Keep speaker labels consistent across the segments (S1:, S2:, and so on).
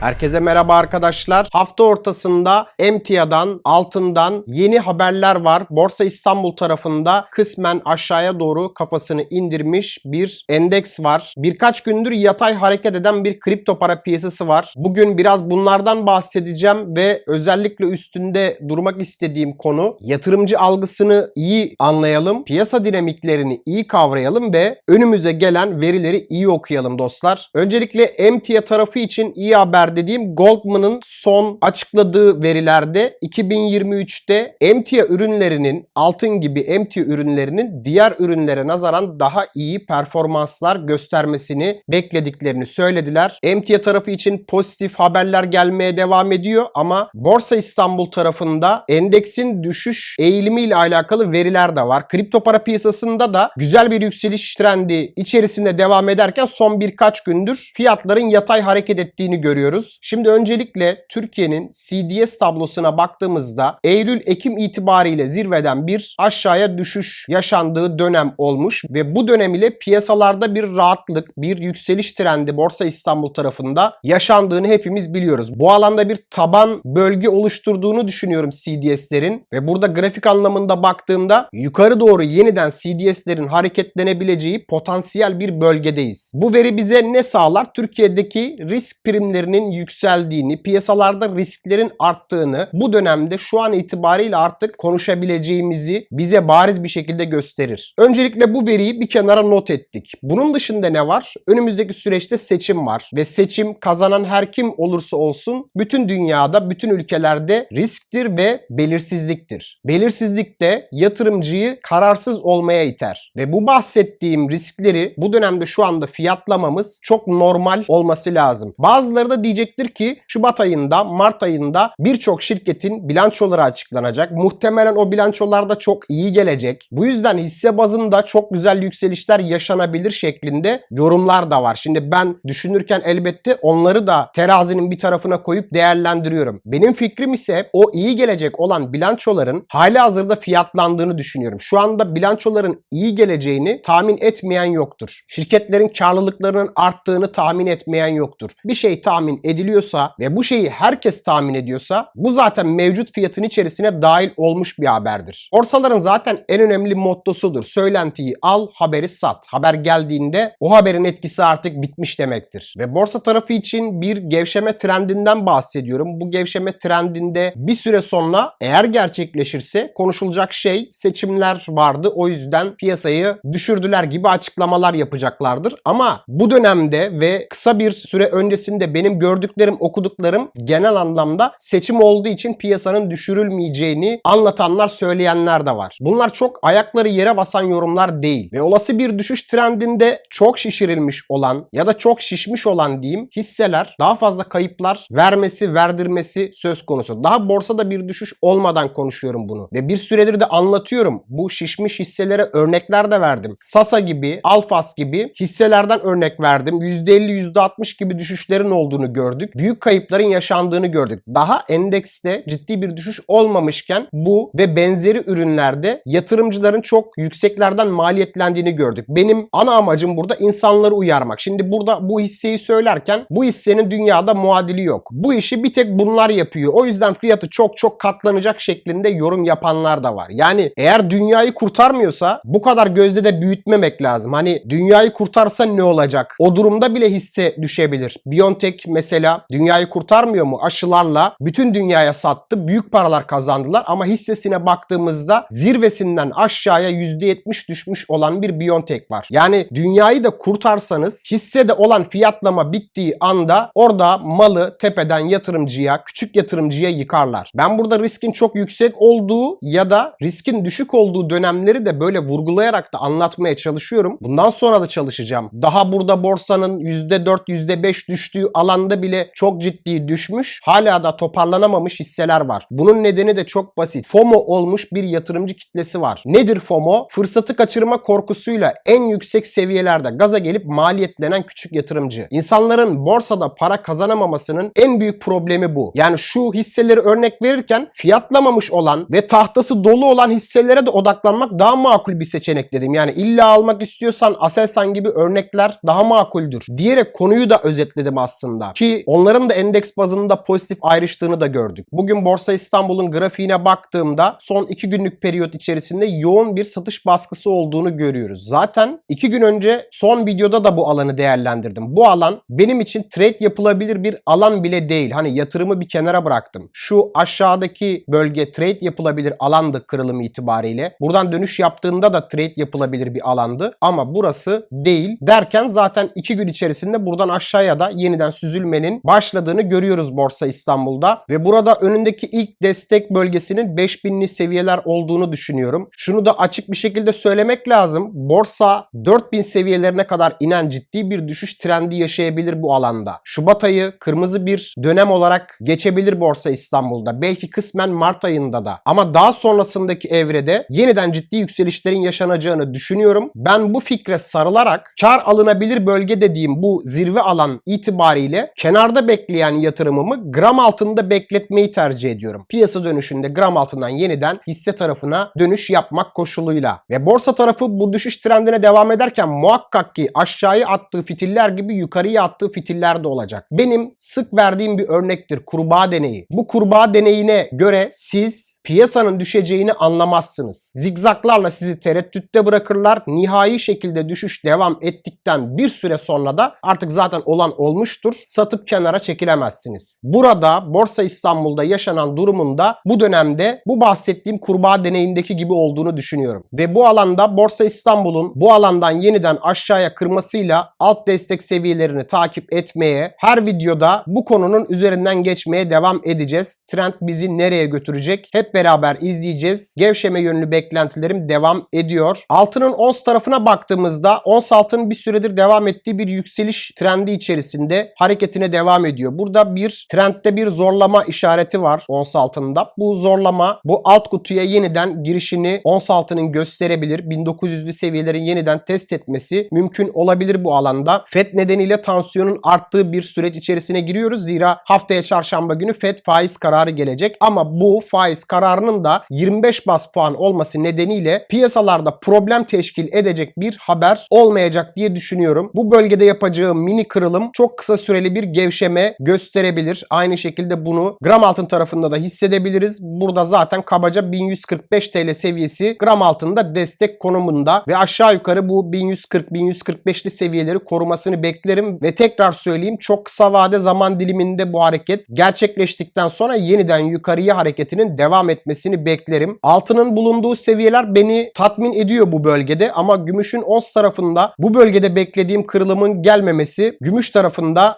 S1: Herkese merhaba arkadaşlar. Hafta ortasında emtiadan, altından yeni haberler var. Borsa İstanbul tarafında kısmen aşağıya doğru kafasını indirmiş bir endeks var. Birkaç gündür yatay hareket eden bir kripto para piyasası var. Bugün biraz bunlardan bahsedeceğim ve özellikle üstünde durmak istediğim konu yatırımcı algısını iyi anlayalım, piyasa dinamiklerini iyi kavrayalım ve önümüze gelen verileri iyi okuyalım dostlar. Öncelikle emtia tarafı için iyi haber dediğim Goldman'ın son açıkladığı verilerde 2023'te emtia ürünlerinin altın gibi emtia ürünlerinin diğer ürünlere nazaran daha iyi performanslar göstermesini beklediklerini söylediler. Emtia tarafı için pozitif haberler gelmeye devam ediyor ama Borsa İstanbul tarafında endeksin düşüş eğilimiyle alakalı veriler de var. Kripto para piyasasında da güzel bir yükseliş trendi içerisinde devam ederken son birkaç gündür fiyatların yatay hareket ettiğini görüyoruz. Şimdi öncelikle Türkiye'nin CDS tablosuna baktığımızda Eylül-Ekim itibariyle zirveden bir aşağıya düşüş yaşandığı dönem olmuş ve bu dönem ile piyasalarda bir rahatlık, bir yükseliş trendi Borsa İstanbul tarafında yaşandığını hepimiz biliyoruz. Bu alanda bir taban bölge oluşturduğunu düşünüyorum CDS'lerin ve burada grafik anlamında baktığımda yukarı doğru yeniden CDS'lerin hareketlenebileceği potansiyel bir bölgedeyiz. Bu veri bize ne sağlar? Türkiye'deki risk primlerinin yükseldiğini, piyasalarda risklerin arttığını bu dönemde şu an itibariyle artık konuşabileceğimizi bize bariz bir şekilde gösterir. Öncelikle bu veriyi bir kenara not ettik. Bunun dışında ne var? Önümüzdeki süreçte seçim var ve seçim kazanan her kim olursa olsun bütün dünyada, bütün ülkelerde risktir ve belirsizliktir. Belirsizlik de yatırımcıyı kararsız olmaya iter ve bu bahsettiğim riskleri bu dönemde şu anda fiyatlamamız çok normal olması lazım. Bazıları da diyecektir ki Şubat ayında, Mart ayında birçok şirketin bilançoları açıklanacak. Muhtemelen o bilançolarda çok iyi gelecek. Bu yüzden hisse bazında çok güzel yükselişler yaşanabilir şeklinde yorumlar da var. Şimdi ben düşünürken elbette onları da terazinin bir tarafına koyup değerlendiriyorum. Benim fikrim ise o iyi gelecek olan bilançoların hali hazırda fiyatlandığını düşünüyorum. Şu anda bilançoların iyi geleceğini tahmin etmeyen yoktur. Şirketlerin karlılıklarının arttığını tahmin etmeyen yoktur. Bir şey tahmin ediliyorsa ve bu şeyi herkes tahmin ediyorsa bu zaten mevcut fiyatın içerisine dahil olmuş bir haberdir. Borsaların zaten en önemli mottosudur. Söylentiyi al, haberi sat. Haber geldiğinde o haberin etkisi artık bitmiş demektir. Ve borsa tarafı için bir gevşeme trendinden bahsediyorum. Bu gevşeme trendinde bir süre sonra eğer gerçekleşirse konuşulacak şey seçimler vardı. O yüzden piyasayı düşürdüler gibi açıklamalar yapacaklardır. Ama bu dönemde ve kısa bir süre öncesinde benim gördüklerim, okuduklarım genel anlamda seçim olduğu için piyasanın düşürülmeyeceğini anlatanlar, söyleyenler de var. Bunlar çok ayakları yere basan yorumlar değil ve olası bir düşüş trendinde çok şişirilmiş olan ya da çok şişmiş olan diyeyim hisseler daha fazla kayıplar vermesi, verdirmesi söz konusu. Daha borsada bir düşüş olmadan konuşuyorum bunu ve bir süredir de anlatıyorum. Bu şişmiş hisselere örnekler de verdim. Sasa gibi, Alfas gibi hisselerden örnek verdim. %50, %60 gibi düşüşlerin olduğunu gördük. Büyük kayıpların yaşandığını gördük. Daha endekste ciddi bir düşüş olmamışken bu ve benzeri ürünlerde yatırımcıların çok yükseklerden maliyetlendiğini gördük. Benim ana amacım burada insanları uyarmak. Şimdi burada bu hisseyi söylerken bu hissenin dünyada muadili yok. Bu işi bir tek bunlar yapıyor. O yüzden fiyatı çok çok katlanacak şeklinde yorum yapanlar da var. Yani eğer dünyayı kurtarmıyorsa bu kadar gözde de büyütmemek lazım. Hani dünyayı kurtarsa ne olacak? O durumda bile hisse düşebilir. Biontech mesela dünyayı kurtarmıyor mu? Aşılarla bütün dünyaya sattı. Büyük paralar kazandılar ama hissesine baktığımızda zirvesinden aşağıya %70 düşmüş olan bir Biontech var. Yani dünyayı da kurtarsanız hissede olan fiyatlama bittiği anda orada malı tepeden yatırımcıya, küçük yatırımcıya yıkarlar. Ben burada riskin çok yüksek olduğu ya da riskin düşük olduğu dönemleri de böyle vurgulayarak da anlatmaya çalışıyorum. Bundan sonra da çalışacağım. Daha burada borsanın %4, %5 düştüğü alanda bile çok ciddi düşmüş. Hala da toparlanamamış hisseler var. Bunun nedeni de çok basit. FOMO olmuş bir yatırımcı kitlesi var. Nedir FOMO? Fırsatı kaçırma korkusuyla en yüksek seviyelerde gaza gelip maliyetlenen küçük yatırımcı. İnsanların borsada para kazanamamasının en büyük problemi bu. Yani şu hisseleri örnek verirken fiyatlamamış olan ve tahtası dolu olan hisselere de odaklanmak daha makul bir seçenek dedim. Yani illa almak istiyorsan Aselsan gibi örnekler daha makuldür diyerek konuyu da özetledim aslında. Ki Ki onların da endeks bazında pozitif ayrıştığını da gördük. Bugün Borsa İstanbul'un grafiğine baktığımda son 2 günlük periyot içerisinde yoğun bir satış baskısı olduğunu görüyoruz. Zaten 2 gün önce son videoda da bu alanı değerlendirdim. Bu alan benim için trade yapılabilir bir alan bile değil. Hani yatırımı bir kenara bıraktım. Şu aşağıdaki bölge trade yapılabilir alandı kırılım itibariyle. Buradan dönüş yaptığında da trade yapılabilir bir alandı. Ama burası değil. Derken zaten 2 gün içerisinde buradan aşağıya da yeniden süzülmenin başladığını görüyoruz Borsa İstanbul'da. Ve burada önündeki ilk destek bölgesinin 5000'li seviyeler olduğunu düşünüyorum. Şunu da açık bir şekilde söylemek lazım. Borsa 4000 seviyelerine kadar inen ciddi bir düşüş trendi yaşayabilir bu alanda. Şubat ayı kırmızı bir dönem olarak geçebilir Borsa İstanbul'da. Belki kısmen Mart ayında da. Ama daha sonrasındaki evrede yeniden ciddi yükselişlerin yaşanacağını düşünüyorum. Ben bu fikre sarılarak kar alınabilir bölge dediğim bu zirve alan itibariyle kenarda bekleyen yatırımımı gram altında bekletmeyi tercih ediyorum. Piyasa dönüşünde gram altından yeniden hisse tarafına dönüş yapmak koşuluyla. Ve borsa tarafı bu düşüş trendine devam ederken muhakkak ki aşağıya attığı fitiller gibi yukarıya attığı fitiller de olacak. Benim sık verdiğim bir örnektir kurbağa deneyi. Bu kurbağa deneyine göre siz piyasanın düşeceğini anlamazsınız. Zigzaklarla sizi tereddütte bırakırlar. Nihai şekilde düşüş devam ettikten bir süre sonra da artık zaten olan olmuştur. Satıp kenara çekilemezsiniz. Burada Borsa İstanbul'da yaşanan durumunda bu dönemde bu bahsettiğim kurbağa deneyindeki gibi olduğunu düşünüyorum. Ve bu alanda Borsa İstanbul'un bu alandan yeniden aşağıya kırmasıyla alt destek seviyelerini takip etmeye, her videoda bu konunun üzerinden geçmeye devam edeceğiz. Trend bizi nereye götürecek? Hep beraber izleyeceğiz. Gevşeme yönlü beklentilerim devam ediyor. Altının ons tarafına baktığımızda ons altının bir süredir devam ettiği bir yükseliş trendi içerisinde hareketine devam ediyor. Burada bir trendde bir zorlama işareti var ons altında. Bu zorlama bu alt kutuya yeniden girişini ons altının gösterebilir. 1900'lü seviyelerin yeniden test etmesi mümkün olabilir bu alanda. FED nedeniyle tansiyonun arttığı bir süreç içerisine giriyoruz. Zira haftaya çarşamba günü FED faiz kararı gelecek. Ama bu faiz kararının da 25 bas puan olması nedeniyle piyasalarda problem teşkil edecek bir haber olmayacak diye düşünüyorum. Bu bölgede yapacağı mini kırılım çok kısa süreli bir gevşeme gösterebilir. Aynı şekilde bunu gram altın tarafında da hissedebiliriz. Burada zaten kabaca 1145 TL seviyesi gram altında destek konumunda ve aşağı yukarı bu 1140-1145'li seviyeleri korumasını beklerim ve tekrar söyleyeyim çok kısa vade zaman diliminde bu hareket gerçekleştikten sonra yeniden yukarıya hareketinin devam etmesini beklerim. Altının bulunduğu seviyeler beni tatmin ediyor bu bölgede ama gümüşün ons tarafında bu bölgede beklediğim kırılımın gelmemesi gümüş tarafında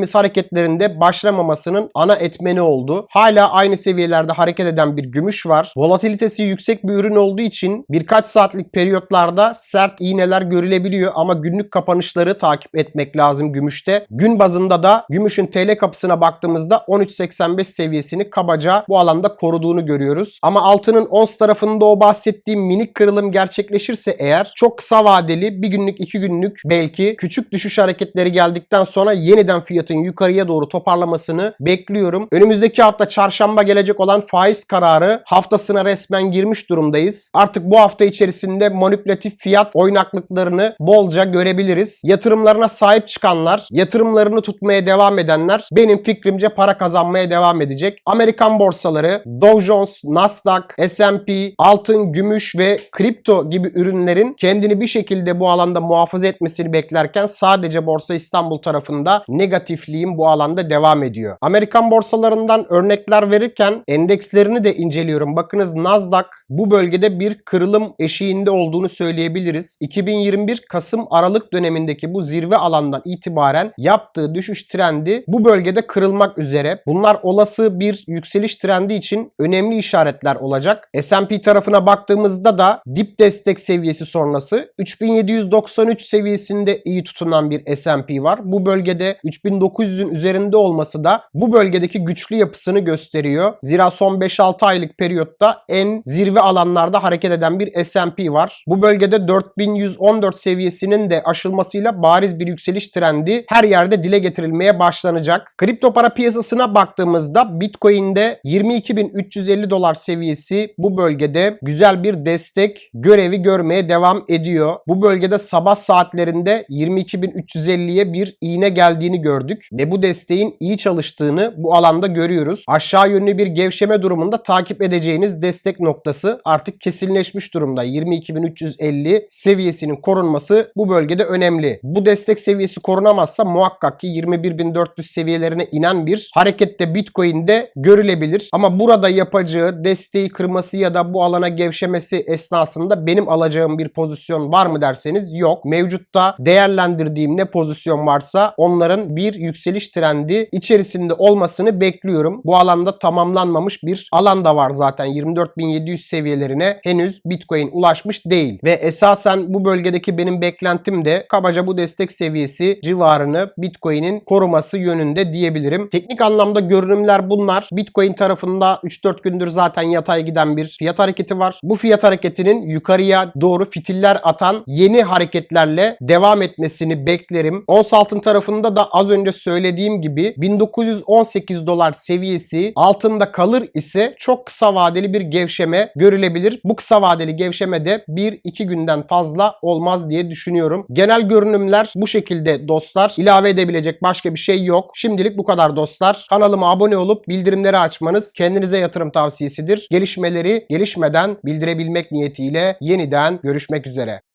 S1: beklediğimiz hareketlerinde başlamamasının ana etmeni oldu. Hala aynı seviyelerde hareket eden bir gümüş var. Volatilitesi yüksek bir ürün olduğu için birkaç saatlik periyotlarda sert iğneler görülebiliyor ama günlük kapanışları takip etmek lazım gümüşte. Gün bazında da gümüşün TL kapısına baktığımızda 13.85 seviyesini kabaca bu alanda koruduğunu görüyoruz. Ama altının ons tarafında o bahsettiğim minik kırılım gerçekleşirse eğer çok kısa vadeli bir günlük iki günlük belki küçük düşüş hareketleri geldikten sonra yeniden fiyatın yukarıya doğru toparlamasını bekliyorum. Önümüzdeki hafta çarşamba gelecek olan faiz kararı haftasına resmen girmiş durumdayız. Artık bu hafta içerisinde manipülatif fiyat oynaklıklarını bolca görebiliriz. Yatırımlarına sahip çıkanlar, yatırımlarını tutmaya devam edenler benim fikrimce para kazanmaya devam edecek. Amerikan borsaları, Dow Jones, Nasdaq, S&P, altın, gümüş ve kripto gibi ürünlerin kendini bir şekilde bu alanda muhafaza etmesini beklerken sadece Borsa İstanbul tarafında negatifliğin bu alanda devam ediyor. Amerikan borsalarından örnekler verirken endekslerini de inceliyorum. Bakınız Nasdaq bu bölgede bir kırılım eşiğinde olduğunu söyleyebiliriz. 2021 Kasım Aralık dönemindeki bu zirve alandan itibaren yaptığı düşüş trendi bu bölgede kırılmak üzere. Bunlar olası bir yükseliş trendi için önemli işaretler olacak. S&P tarafına baktığımızda da dip destek seviyesi sonrası 3793 seviyesinde iyi tutunan bir S&P var. Bu bölgede 3900'ün üzerinde olması da bu bölgedeki güçlü yapısını gösteriyor. Zira son 5-6 aylık periyotta en zirve alanlarda hareket eden bir S&P var. Bu bölgede 4114 seviyesinin de aşılmasıyla bariz bir yükseliş trendi her yerde dile getirilmeye başlanacak. Kripto para piyasasına baktığımızda Bitcoin'de 22.350 dolar seviyesi bu bölgede güzel bir destek görevi görmeye devam ediyor. Bu bölgede sabah saatlerinde 22.350'ye bir iğne geldiğini gördük. Gördük ve bu desteğin iyi çalıştığını bu alanda görüyoruz. Aşağı yönlü bir gevşeme durumunda takip edeceğiniz destek noktası artık kesinleşmiş durumda. 22.350 seviyesinin korunması bu bölgede önemli. Bu destek seviyesi korunamazsa muhakkak ki 21.400 seviyelerine inen bir harekette Bitcoin'de görülebilir. Ama burada yapacağı desteği kırması ya da bu alana gevşemesi esnasında benim alacağım bir pozisyon var mı derseniz yok. Mevcutta değerlendirdiğim ne pozisyon varsa onların bir yükseliş trendi içerisinde olmasını bekliyorum. Bu alanda tamamlanmamış bir alan da var zaten. 24.700 seviyelerine henüz Bitcoin ulaşmış değil. Ve esasen bu bölgedeki benim beklentim de kabaca bu destek seviyesi civarını Bitcoin'in koruması yönünde diyebilirim. Teknik anlamda görünümler bunlar. Bitcoin tarafında 3-4 gündür zaten yatay giden bir fiyat hareketi var. Bu fiyat hareketinin yukarıya doğru fitiller atan yeni hareketlerle devam etmesini beklerim. Ons altın tarafında da az önce söylediğim gibi 1918 dolar seviyesi altında kalır ise çok kısa vadeli bir gevşeme görülebilir. Bu kısa vadeli gevşeme de 1-2 günden fazla olmaz diye düşünüyorum. Genel görünümler bu şekilde dostlar. İlave edebilecek başka bir şey yok. Şimdilik bu kadar dostlar. Kanalıma abone olup bildirimleri açmanız kendinize yatırım tavsiyesidir. Gelişmeleri gelişmeden bildirebilmek niyetiyle yeniden görüşmek üzere.